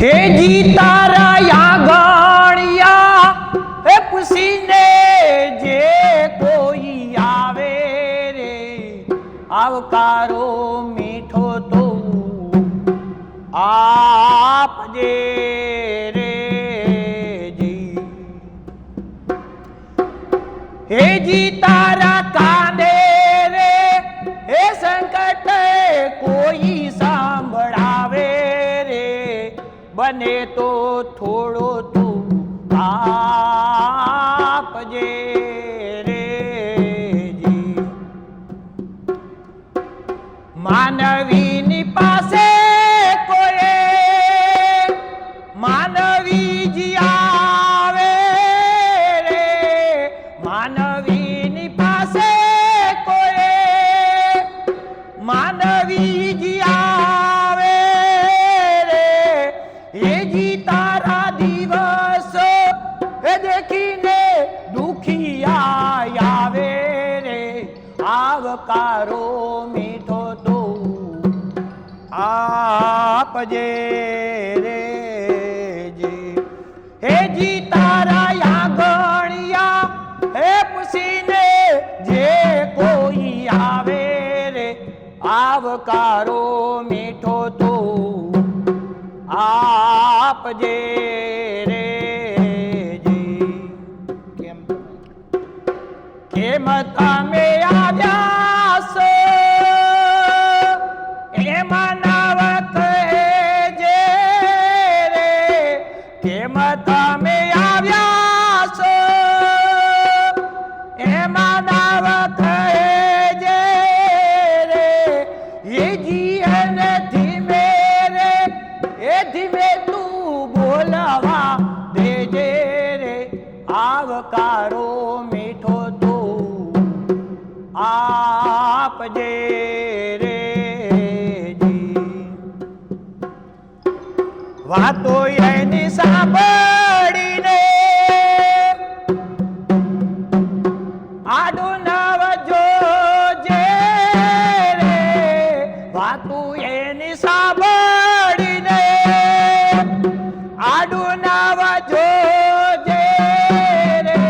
હે જી તારા યાગણિયા, હે પૂછીને જે કોઈ આવે રે, આવકારો મીઠો તો આપજે રે, જી. હે જી તારા કાને બને તો થોડો તું આપજે માનવીની પાસે આવકારો મીઠો તો આપજે રે જી. હે જી તારા યાગણિયા હે પૂછીને જે કોઈ આવે રે, આવકારો મીઠો તો આપજે કેમ તમે આવ્યા છો. એમાં નવ કહેજે રે. તમે આવ્યા છો. એમાં નવ કહેજે રે. એ જીવન ધીમે એ ધીમે તું બોલવા દેજે રે. વાતો એની સાંભળીને. આડું નવ જોજે રે. વાતો એની સાંભળીને. આડું નવ જોજે રે.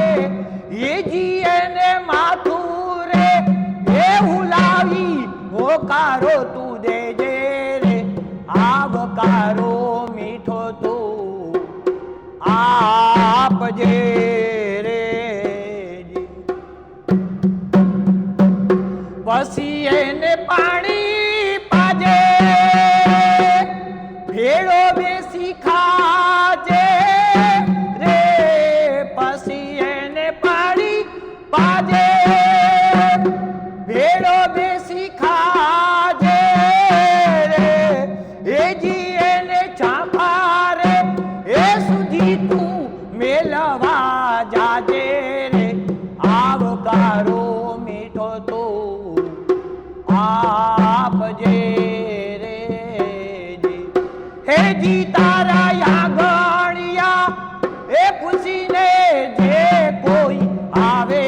એ જીએને માથું રે. એ હુલાવી, હોકારો તું દેજે. આપજે રે તારા યાગણિયા એ ખુશીને જે કોઈ આવે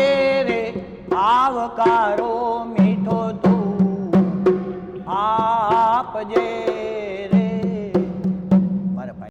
આવકારો મીઠો તું. આપજે